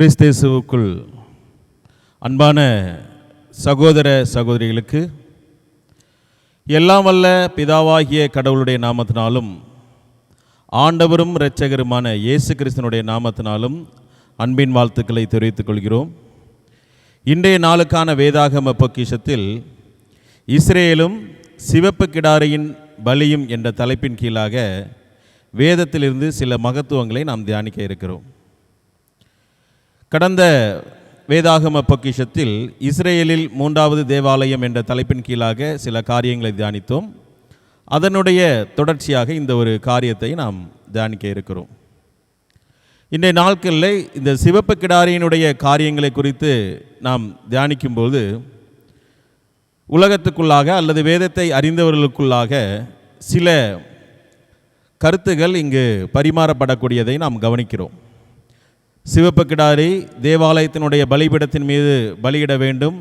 கிறிஸ்தேசுவுக்குள் அன்பான சகோதர சகோதரிகளுக்கு எல்லாம் வல்ல பிதாவாகிய கடவுளுடைய நாமத்தினாலும் ஆண்டவரும் இரட்சகருமான இயேசு கிறிஸ்தனுடைய நாமத்தினாலும் அன்பின் வாழ்த்துக்களை தெரிவித்துக் கொள்கிறோம். இன்றைய நாளுக்கான வேதாகம பொக்கிஷத்தில் இஸ்ரேலும் சிவப்பு கிடாரியின் பலியும் என்ற தலைப்பின் கீழாக வேதத்திலிருந்து சில மகத்துவங்களை நாம் தியானிக்க இருக்கிறோம். கடந்த வேதாகம பொக்கிஷத்தில் இஸ்ரேலில் மூன்றாவது தேவாலயம் என்ற தலைப்பின் கீழாக சில காரியங்களை தியானித்தோம். அதனுடைய தொடர்ச்சியாக இந்த ஒரு காரியத்தை நாம் தியானிக்க இருக்கிறோம். இன்றைய நாட்களில் இந்த சிவப்பு கிடாரியினுடைய காரியங்களை குறித்து நாம் தியானிக்கும்போது உலகத்துக்குள்ளாக அல்லது வேதத்தை அறிந்தவர்களுக்குள்ளாக சில கருத்துகள் இங்கு பரிமாறப்படக்கூடியதை நாம் கவனிக்கிறோம். சிவப்பு கிடாரி தேவாலயத்தினுடைய பலிபீடத்தின் மீது பலியிட வேண்டும்.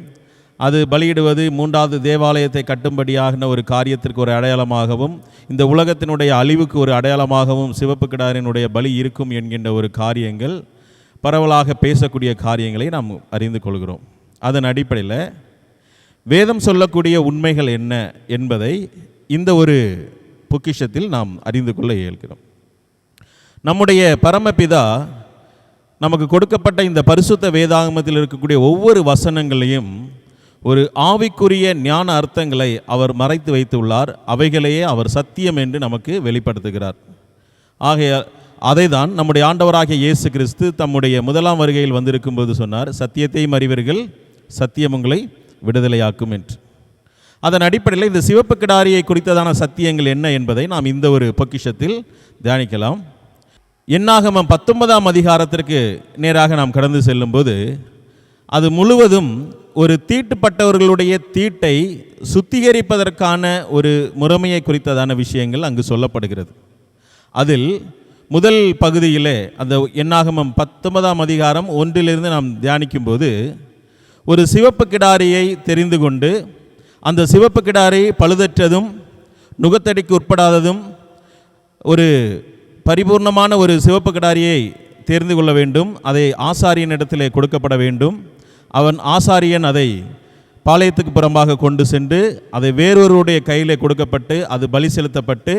அது பலியிடுவது மூன்றாவது தேவாலயத்தை கட்டும்படியாகின ஒரு காரியத்திற்கு ஒரு அடையாளமாகவும் இந்த உலகத்தினுடைய அழிவுக்கு ஒரு அடையாளமாகவும் சிவப்பு கிடாரினுடைய பலி இருக்கும் என்கின்ற ஒரு காரியங்கள் பரவலாக பேசக்கூடிய காரியங்களை நாம் அறிந்து கொள்கிறோம். அதன் அடிப்படையில் வேதம் சொல்லக்கூடிய உண்மைகள் என்ன என்பதை இந்த ஒரு பொக்கிஷத்தில் நாம் அறிந்து கொள்ள இயல்கிறோம். நம்முடைய பரமபிதா நமக்கு கொடுக்கப்பட்ட இந்த பரிசுத்த வேதாகமத்தில் இருக்கக்கூடிய ஒவ்வொரு வசனங்களையும் ஒரு ஆவிக்குரிய ஞான அர்த்தங்களை அவர் மறைத்து வைத்துள்ளார். அவைகளையே அவர் சத்தியம் என்று நமக்கு வெளிப்படுத்துகிறார். ஆகைய அதை தான் நம்முடைய ஆண்டவராகிய இயேசு கிறிஸ்து தம்முடைய முதலாம் வருகையில் வந்திருக்கும் போது சொன்னார் சத்தியத்தையும் அறிவீர்கள் சத்தியம் உங்களை விடுதலையாக்கும் என்று. அதன் அடிப்படையில் இந்த சிவப்பு கிடாரியை குறித்ததான சத்தியங்கள் என்ன என்பதை நாம் இந்த ஒரு பொக்கிஷத்தில் தியானிக்கலாம். என்னாகமம் பத்தொன்பதாம் அதிகாரத்திற்கு நேராக நாம் கடந்து செல்லும்போது அது முழுவதும் ஒரு தீட்டுப்பட்டவர்களுடைய தீட்டை சுத்திகரிப்பதற்கான ஒரு முறைமையை குறித்ததான விஷயங்கள் அங்கு சொல்லப்படுகிறது. அதில் முதல் பகுதியிலே அந்த எண்ணாகமம் பத்தொன்பதாம் அதிகாரம் ஒன்றிலிருந்து நாம் தியானிக்கும்போது ஒரு சிவப்பு கிடாரியை தெரிந்து கொண்டு அந்த சிவப்பு கிடாரி பழுதற்றதும் நுகத்தடிக்கு உட்படாததும் ஒரு பரிபூர்ணமான ஒரு சிவப்பு கிடாரியை தேர்ந்து கொள்ள வேண்டும். அதை ஆசாரியனிடத்திலே கொடுக்கப்பட வேண்டும். அவன் ஆசாரியன் அதை பாளையத்துக்கு புறம்பாக கொண்டு சென்று அதை வேறொருவருடைய கையிலே கொடுக்கப்பட்டு அது பலி செலுத்தப்பட்டு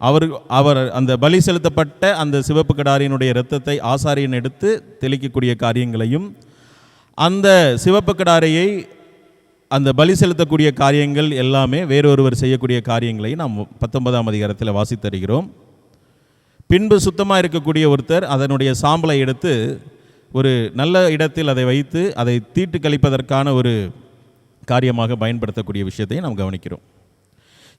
அவர் அவர் அந்த பலி செலுத்தப்பட்ட அந்த சிவப்பு கிடாரியினுடைய இரத்தத்தை ஆசாரியன் எடுத்து தெளிக்கக்கூடிய காரியங்களையும் அந்த சிவப்பு கிடாரியை அந்த பலி செலுத்தக்கூடிய காரியங்கள் எல்லாமே வேறொருவர் செய்யக்கூடிய காரியங்களை நாம் பத்தொன்பதாம் அதிகாரத்தில் வாசித்தருகிறோம் பின்பு சுத்தமாக இருக்கக்கூடிய ஒருத்தர் அதனுடைய சாம்பலை எடுத்து ஒரு நல்ல இடத்தில் அதை வைத்து அதை தீட்டு கழிப்பதற்கான ஒரு காரியமாக பயன்படுத்தக்கூடிய விஷயத்தை நாம் கவனிக்கிறோம்.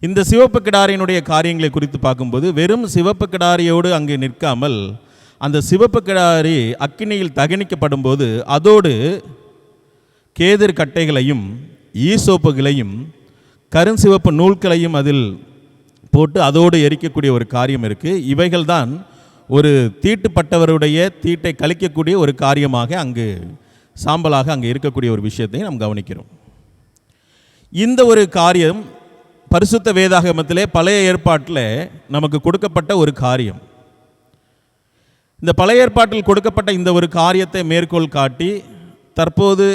இந்த சிவப்பு கிடாரியினுடைய காரியங்களை குறித்து பார்க்கும்போது வெறும் சிவப்பு கிடாரியோடு அங்கு நிற்காமல் அந்த சிவப்பு கிடாரி அக்கினியில் தகனிக்கப்படும் போது அதோடு கேதிர் கட்டைகளையும் ஈசோப்புகளையும் கருஞ்சிவப்பு நூல்களையும் அதில் போட்டு அதோடு எரிக்கக்கூடிய ஒரு காரியம் இருக்குது இவைகள் தான் ஒரு தீட்டுப்பட்டவருடைய தீட்டை கழிக்கக்கூடிய ஒரு காரியமாக அங்கு சாம்பலாக அங்கே இருக்கக்கூடிய ஒரு விஷயத்தையும் நாம் கவனிக்கிறோம். இந்த ஒரு காரியம் பரிசுத்த வேதாகமத்திலே பழைய ஏற்பாட்டில் நமக்கு கொடுக்கப்பட்ட ஒரு காரியம். இந்த பழைய ஏற்பாட்டில் கொடுக்கப்பட்ட இந்த ஒரு காரியத்தை மேற்கோள் காட்டி தற்போது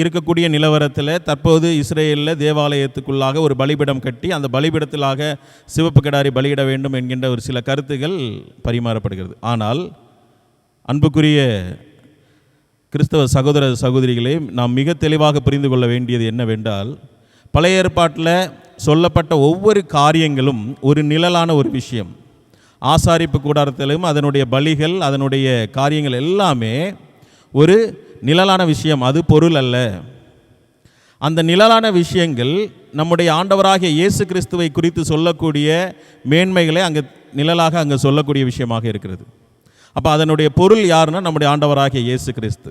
இருக்கக்கூடிய நிலவரத்தில் தற்போது இஸ்ரேலில் தேவாலயத்துக்குள்ளாக ஒரு பலிபிடம் கட்டி அந்த பலிபிடத்திலாக சிவப்பு கிடாரி பலியிட வேண்டும் என்கின்ற ஒரு சில கருத்துகள் பரிமாறப்படுகிறது. ஆனால் அன்புக்குரிய கிறிஸ்தவ சகோதர சகோதரிகளே நாம் மிக தெளிவாக புரிந்து கொள்ள வேண்டியது என்னவென்றால் பழைய ஏற்பாட்டில் சொல்லப்பட்ட ஒவ்வொரு காரியங்களும் ஒரு நிழலான ஒரு விஷயம். ஆசாரிப்பு கூடாரத்திலும் அதனுடைய பலிகள் அதனுடைய காரியங்கள் எல்லாமே ஒரு நிழலான விஷயம் அது பொருள் அல்ல. அந்த நிழலான விஷயங்கள் நம்முடைய ஆண்டவராகிய இயேசு கிறிஸ்துவை குறித்து சொல்லக்கூடிய மேன்மைகளை அங்கே நிழலாக அங்கே சொல்லக்கூடிய விஷயமாக இருக்கிறது. அப்போ அதனுடைய பொருள் யாருன்னா நம்முடைய ஆண்டவராகிய இயேசு கிறிஸ்து.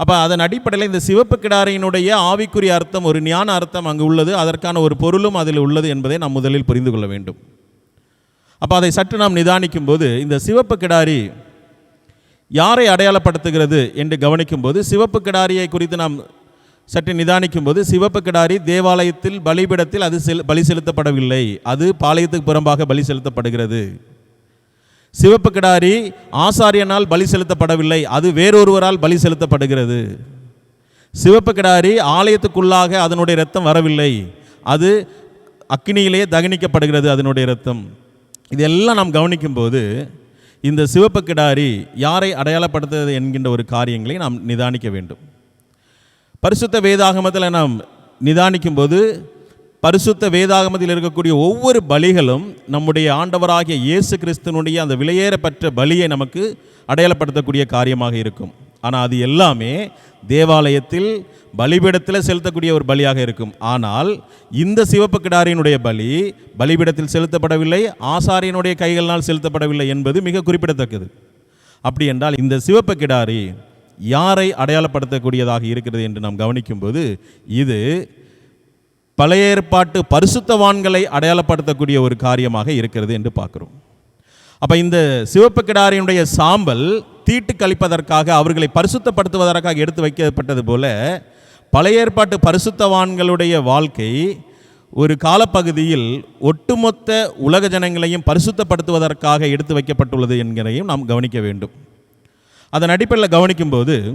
அப்போ அதன் அடிப்படையில் இந்த சிவப்பு கிடாரையினுடைய ஆவிக்குரிய அர்த்தம் ஒரு ஞான அர்த்தம் அங்கு உள்ளது. அதற்கான ஒரு பொருளும் அதில் உள்ளது என்பதை நாம் முதலில் புரிந்து கொள்ள வேண்டும். அப்போ அதை சற்று நாம் நிதானிக்கும் போது இந்த சிவப்பு கிடாரி யாரை அடையாளப்படுத்துகிறது என்று கவனிக்கும்போது சிவப்பு கிடாரியை குறித்து நாம் சற்று நிதானிக்கும் போது சிவப்பு கிடாரி தேவாலயத்தில் பலிபிடத்தில் அது செல் பலி செலுத்தப்படவில்லை. அது பாளையத்துக்கு புறம்பாக பலி செலுத்தப்படுகிறது. சிவப்பு கிடாரி ஆசாரியனால் பலி செலுத்தப்படவில்லை. அது வேறொருவரால் பலி செலுத்தப்படுகிறது. சிவப்பு கிடாரி ஆலயத்துக்குள்ளாக அதனுடைய ரத்தம் வரவில்லை. அது அக்னியிலேயே தகனிக்கப்படுகிறது அதனுடைய ரத்தம் இதெல்லாம் நாம் கவனிக்கும்போது இந்த சிவப்பு கிடாரி யாரை அடையாளப்படுத்துகிறது என்கின்ற ஒரு காரியங்களை நாம் நிதானிக்க வேண்டும். பரிசுத்த வேதாகமத்தில் நாம் நிதானிக்கும்போது பரிசுத்த வேதாகமத்தில் இருக்கக்கூடிய ஒவ்வொரு பலிகளும் நம்முடைய ஆண்டவராகிய இயேசு கிறிஸ்துனுடைய அந்த விலையேறப்பட்ட பலியை நமக்கு அடையாளப்படுத்தக்கூடிய காரியமாக இருக்கும். ஆனால் அது எல்லாமே தேவாலயத்தில் பலிபீடத்தில் செலுத்தக்கூடிய ஒரு பலியாக இருக்கும். ஆனால் இந்த சிவப்பு கிடாரியினுடைய பலி பலிபீடத்தில் செலுத்தப்படவில்லை ஆசாரியனுடைய கைகளினால் செலுத்தப்படவில்லை என்பது மிக குறிப்பிடத்தக்கது. அப்படி என்றால் இந்த சிவப்பு கிடாரி யாரை அடையாளப்படுத்தக்கூடியதாக இருக்கிறது என்று நாம் கவனிக்கும்போது இது பழைய ஏற்பாட்டு பரிசுத்தவான்களை அடையாளப்படுத்தக்கூடிய ஒரு காரியமாக இருக்கிறது என்று பார்க்குறோம். அப்போ இந்த சிவப்பு கிடாரியினுடைய சாம்பல் தீட்டு கழிப்பதற்காக அவர்களை பரிசுத்தப்படுத்துவதற்காக எடுத்து வைக்கப்பட்டது போல பழைய ஏற்பாட்டு பரிசுத்தவான்களுடைய வாழ்க்கை ஒரு காலப்பகுதியில் ஒட்டுமொத்த உலக ஜனங்களையும் பரிசுத்தப்படுத்துவதற்காக எடுத்து வைக்கப்பட்டுள்ளது என்கிறதையும் நாம் கவனிக்க வேண்டும். அதன் அடிப்படையில் கவனிக்கும்போது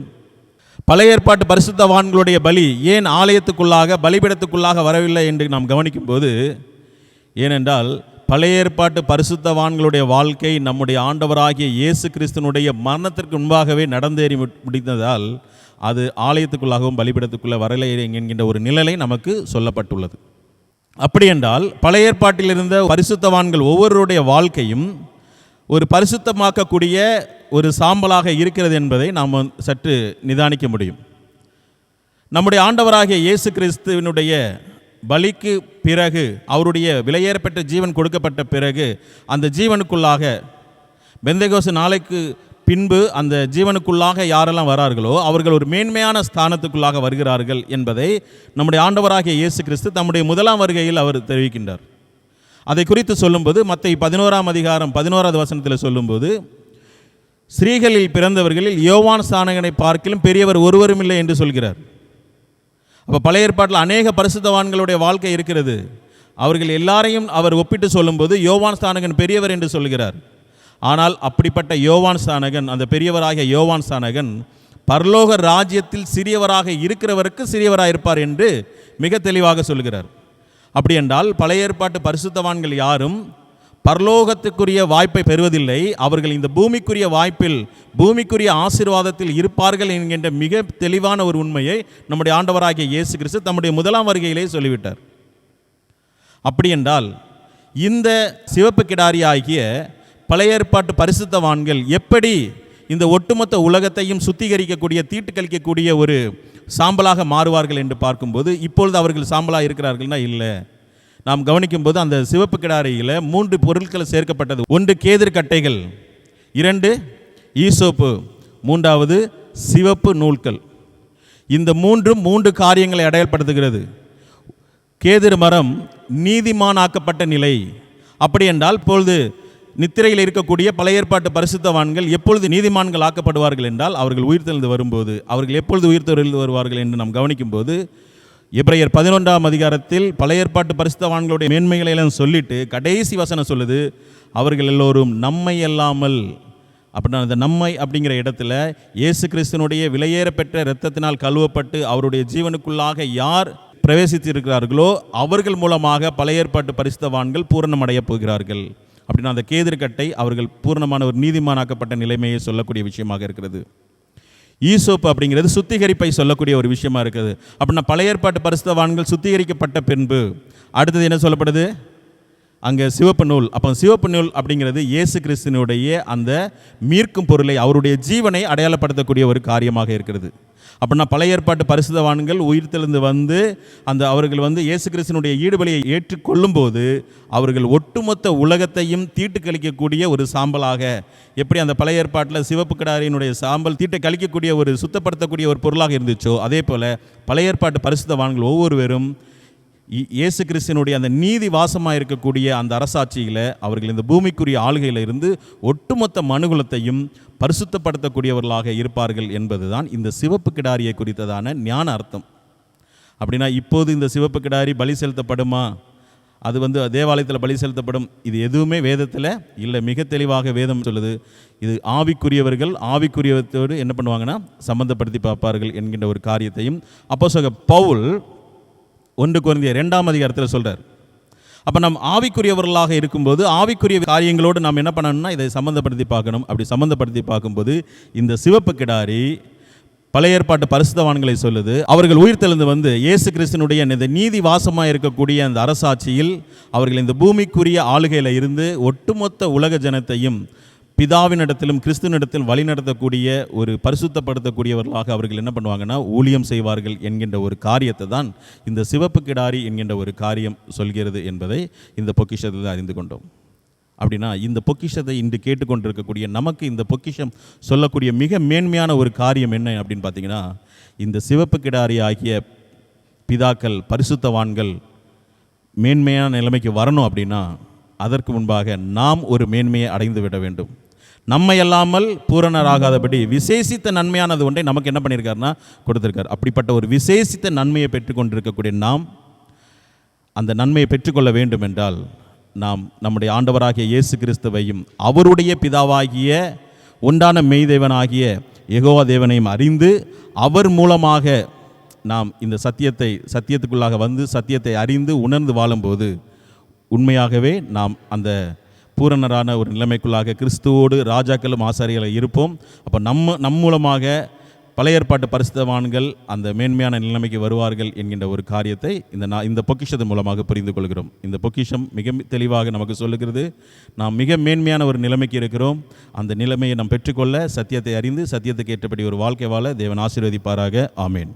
பழைய ஏற்பாட்டு பரிசுத்தவான்களுடைய பலி ஏன் ஆலயத்துக்குள்ளாக பலிபீடத்துக்குள்ளாக வரவில்லை என்று நாம் கவனிக்கும்போது ஏனென்றால் பழைய ஏற்பாட்டு பரிசுத்தவான்களுடைய வாழ்க்கை நம்முடைய ஆண்டவராகிய இயேசு கிறிஸ்துனுடைய மரணத்திற்கு முன்பாகவே நடந்தேறி முடிந்ததால் அது ஆலயத்துக்குள்ளாகவும் பலிபீடத்துக்குள்ளே வரலை என்கின்ற ஒரு நிழலை நமக்கு சொல்லப்பட்டுள்ளது. அப்படி என்றால் பழைய ஏற்பாட்டில் இருந்த பரிசுத்தவான்கள் ஒவ்வொருடைய வாழ்க்கையும் ஒரு பரிசுத்தமாக்கக்கூடிய ஒரு சாம்பலாக இருக்கிறது என்பதை நாம் சற்று நிதானிக்க முடியும். நம்முடைய ஆண்டவராகிய இயேசு கிறிஸ்துவினுடைய பலிக்கு பிறகு அவருடைய விலையேறப்பட்ட ஜீவன் கொடுக்கப்பட்ட பிறகு அந்த ஜீவனுக்குள்ளாக பெந்தகோசு நாளைக்கு பின்பு அந்த ஜீவனுக்குள்ளாக யாரெல்லாம் வரார்களோ அவர்கள் ஒரு மேன்மையான ஸ்தானத்துக்குள்ளாக வருகிறார்கள் என்பதை நம்முடைய ஆண்டவராகிய இயேசு கிறிஸ்து தம்முடைய முதலாம் வருகையில் அவர் தெரிவிக்கின்றார். அதை குறித்து சொல்லும்போது மற்ற பதினோராம் அதிகாரம் பதினோராவது வசனத்தில் சொல்லும்போது ஸ்ரீகளில் பிறந்தவர்களில் யோவான் ஸ்தானகனை பார்க்கிலும் பெரியவர் ஒருவரும் இல்லை என்று சொல்கிறார். அப்போ பழைய ஏற்பாட்டில் அநேக பரிசுத்தவான்களுடைய வாழ்க்கை இருக்கிறது. அவர்கள் எல்லாரையும் அவர் ஒப்பிட்டு சொல்லும்போது யோவான் ஸ்தானகன் பெரியவர் என்று சொல்கிறார். ஆனால் அப்படிப்பட்ட யோவான் ஸ்தானகன் அந்த பெரியவராகிய யோவான் ஸ்தானகன் பரலோக ராஜ்யத்தில் சிறியவராக இருக்கிறவருக்கு சிறியவராக இருப்பார் என்று மிக தெளிவாக சொல்கிறார். அப்படி என்றால் பழைய ஏற்பாட்டு பரிசுத்தவான்கள் யாரும் பரலோகத்துக்குரிய வாய்ப்பை பெறுவதில்லை. அவர்கள் இந்த பூமிக்குரிய வாய்ப்பில் பூமிக்குரிய ஆசீர்வாதத்தில் இருப்பார்கள் என்கின்ற மிக தெளிவான ஒரு உண்மையை நம்முடைய ஆண்டவராகிய இயேசு கிறிஸ்து தம்முடைய முதலாம் வருகையிலே சொல்லிவிட்டார். அப்படி என்றால் இந்த சிவப்பு கிடாரி ஆகிய பழைய ஏற்பாட்டு பரிசுத்தவான்கள் எப்படி இந்த ஒட்டுமொத்த உலகத்தையும் சுத்திகரிக்கக்கூடிய தீட்டு கழிக்கக்கூடிய ஒரு சாம்பலாக மாறுவார்கள் என்று பார்க்கும்போது இப்பொழுது அவர்கள் சாம்பலாக இருக்கிறார்கள்னா இல்லை. நாம் கவனிக்கும் போது அந்த சிவப்பு கிடாரியில் மூன்று பொருட்கள் சேர்க்கப்பட்டது. ஒன்று கேதிர் கட்டைகள் இரண்டு ஈசோப்பு மூன்றாவது சிவப்பு நூல்கள். இந்த மூன்றும் மூன்று காரியங்களை அடையாளப்படுத்துகிறது. கேதிர் மரம் நீதிமானாக்கப்பட்ட நிலை. அப்படி என்றால் இப்பொழுது நித்திரையில் இருக்கக்கூடிய பழைய ஏற்பாட்டு பரிசுத்தவான்கள் எப்பொழுது நீதிமான்கள் ஆக்கப்படுவார்கள் என்றால் அவர்கள் உயிர்த்தெழுந்து வரும்போது அவர்கள் எப்பொழுது உயிர்த்தெழுந்து வருவார்கள் என்று நாம் கவனிக்கும்போது இப்ரையர் பதினொன்றாம் அதிகாரத்தில் பழைய ஏற்பாட்டு பரிசுத்தவான்களுடைய மேன்மைகளை எல்லாம் சொல்லிட்டு கடைசி வசனம் சொல்லுது அவர்கள் எல்லோரும் நம்மை அல்லாமல் அப்படின்னா அந்த நம்மை அப்படிங்கிற இடத்துல இயேசு கிறிஸ்தனுடைய விலையேறப்பெற்ற இரத்தத்தினால் கழுவப்பட்டு அவருடைய ஜீவனுக்குள்ளாக யார் பிரவேசித்திருக்கிறார்களோ அவர்கள் மூலமாக பழைய ஏற்பாட்டு பரிசுத்தவான்கள் பூரணமடைய போகிறார்கள். அப்படின்னா அந்த கேதிர்கட்டை அவர்கள் பூரணமான ஒரு நீதிமானாக்கப்பட்ட நிலைமையை சொல்லக்கூடிய விஷயமாக இருக்கிறது. ஈசோப்பு அப்படிங்கிறது சுத்திகரிப்பை சொல்லக்கூடிய ஒரு விஷயமா இருக்குது. அப்படின்னா பழைய ஏற்பாட்டு பரிசுத்தவான்கள் சுத்திகரிக்கப்பட்ட பின்பு அடுத்தது என்ன சொல்லப்படுது? அங்கே சிவப்பு நூல். அப்போ சிவப்பு நூல் அப்படிங்கிறது இயேசு கிறிஸ்தினுடைய அந்த மீர்க்கும் பொருளை அவருடைய ஜீவனை அடையாளப்படுத்தக்கூடிய ஒரு காரியமாக இருக்கிறது. அப்படின்னா பழைய ஏற்பாட்டு பரிசுதவான்கள் உயிர்த்தெழுந்து வந்து அந்த அவர்கள் வந்து இயேசு கிறிஸ்தினுடைய ஈடுபலியை ஏற்றுக்கொள்ளும்போது அவர்கள் ஒட்டுமொத்த உலகத்தையும் தீட்டு கழிக்கக்கூடிய ஒரு சாம்பலாக எப்படி அந்த பழைய ஏற்பாட்டில் சிவப்பு கிடாரியினுடைய சாம்பல் தீட்டை கழிக்கக்கூடிய ஒரு சுத்தப்படுத்தக்கூடிய ஒரு பொருளாக இருந்துச்சோ அதே போல் பழைய ஏற்பாட்டு பரிசுத்தவான்கள் ஒவ்வொருவரும் இயேசு கிறிஸ்தினுடைய அந்த நீதி வாசமாக இருக்கக்கூடிய அந்த அரசாட்சியில் அவர்கள் இந்த பூமிக்குரிய ஆளுகையில் இருந்து ஒட்டுமொத்த மனுகுலத்தையும் பரிசுத்தப்படுத்தக்கூடியவர்களாக இருப்பார்கள் என்பதுதான் இந்த சிவப்பு கிடாரியை குறித்ததான ஞான அர்த்தம். அப்படின்னா இப்போது இந்த சிவப்பு கிடாரி பலி செலுத்தப்படுமா? அது வந்து தேவாலயத்தில் பலி செலுத்தப்படும். இது எதுவுமே வேதத்தில் இல்லை மிக தெளிவாக வேதம் சொல்லுது. இது ஆவிக்குரியவர்கள் ஆவிக்குரியவத்தோடு என்ன பண்ணுவாங்கன்னா சம்மந்தப்படுத்தி பார்ப்பார்கள் என்கின்ற ஒரு காரியத்தையும். அப்போ பவுல் ஒன்று குறைந்திய ரெண்டாம் அதிகாரத்தில் சொல்கிறார் அப்போ நாம் ஆவிக்குரியவர்களாக இருக்கும்போது ஆவிக்குரிய காரியங்களோடு நாம் என்ன பண்ணணும்னா இதை சம்மந்தப்படுத்தி பார்க்கணும். அப்படி சம்மந்தப்படுத்தி பார்க்கும்போது இந்த சிவப்பு கிடாரி பழைய ஏற்பாட்டு பரிசுத்தவான்களை சொல்லுது. அவர்கள் உயிர்த்தெழுந்து வந்து இயேசு கிறிஸ்தனுடைய இந்த நீதி வாசமாக இருக்கக்கூடிய அந்த அரசாட்சியில் அவர்கள் இந்த பூமிக்குரிய ஆளுகையில் இருந்து ஒட்டுமொத்த உலக ஜனத்தையும் பிதாவினிடத்திலும் கிறிஸ்துவனிடத்தில் வழிநடத்தக்கூடிய ஒரு பரிசுத்தப்படுத்தக்கூடியவர்களாக அவர்கள் என்ன பண்ணுவாங்கன்னா ஊழியம் செய்வார்கள் என்கின்ற ஒரு காரியத்தை தான் இந்த சிவப்பு கிடாரி என்கின்ற ஒரு காரியம் சொல்கிறது என்பதை இந்த பொக்கிஷத்தில் அறிந்து கொண்டோம். அப்படின்னா இந்த பொக்கிஷத்தை இன்று கேட்டுக்கொண்டிருக்கக்கூடிய நமக்கு இந்த பொக்கிஷம் சொல்லக்கூடிய மிக மேன்மையான ஒரு காரியம் என்ன அப்படின்னு பார்த்தீங்கன்னா இந்த சிவப்பு கிடாரி ஆகிய பிதாக்கள் பரிசுத்தவான்கள் மேன்மையான நிலைமைக்கு வரணும் அப்படின்னா அதற்கு முன்பாக நாம் ஒரு மேன்மையை அடைந்து விட வேண்டும். நம்மை அல்லாமல் பூரணராகாதபடி விசேஷித்த நன்மையானது ஒன்றை நமக்கு என்ன பண்ணியிருக்காருன்னா கொடுத்துருக்காரு. அப்படிப்பட்ட ஒரு விசேஷித்த நன்மையை பெற்றுக்கொண்டிருக்கக்கூடிய நாம் அந்த நன்மையை பெற்றுக்கொள்ள வேண்டும் என்றால் நாம் நம்முடைய ஆண்டவராகிய இயேசு கிறிஸ்துவையும் அவருடைய பிதாவாகிய உண்டான மெய்தேவனாகிய எகோவா தேவனையும் அறிந்து அவர் மூலமாக நாம் இந்த சத்தியத்தை சத்தியத்துக்குள்ளாக வந்து சத்தியத்தை அறிந்து உணர்ந்து வாழும்போது உண்மையாகவே நாம் அந்த பூரணரான ஒரு நிலைமைக்குள்ளாக கிறிஸ்துவோடு ராஜாக்களும் ஆசாரிகளை இருப்போம். அப்போ நம்ம நம் மூலமாக பழைய ஏற்பாட்டு பரிசுத்தவான்கள் அந்த மேன்மையான நிலைமைக்கு வருவார்கள் என்கின்ற ஒரு காரியத்தை இந்த நான் இந்த பொக்கிஷத்தின் மூலமாக புரிந்து கொள்கிறோம். இந்த பொக்கிஷம் மிக தெளிவாக நமக்கு சொல்லுகிறது. நாம் மிக மேன்மையான ஒரு நிலைமைக்கு இருக்கிறோம். அந்த நிலைமையை நாம் பெற்றுக்கொள்ள சத்தியத்தை அறிந்து சத்தியத்துக்கு ஏற்றபடி ஒரு வாழ்க்கை வாழ தேவன் ஆசீர்வதிப்பாராக. ஆமேன்.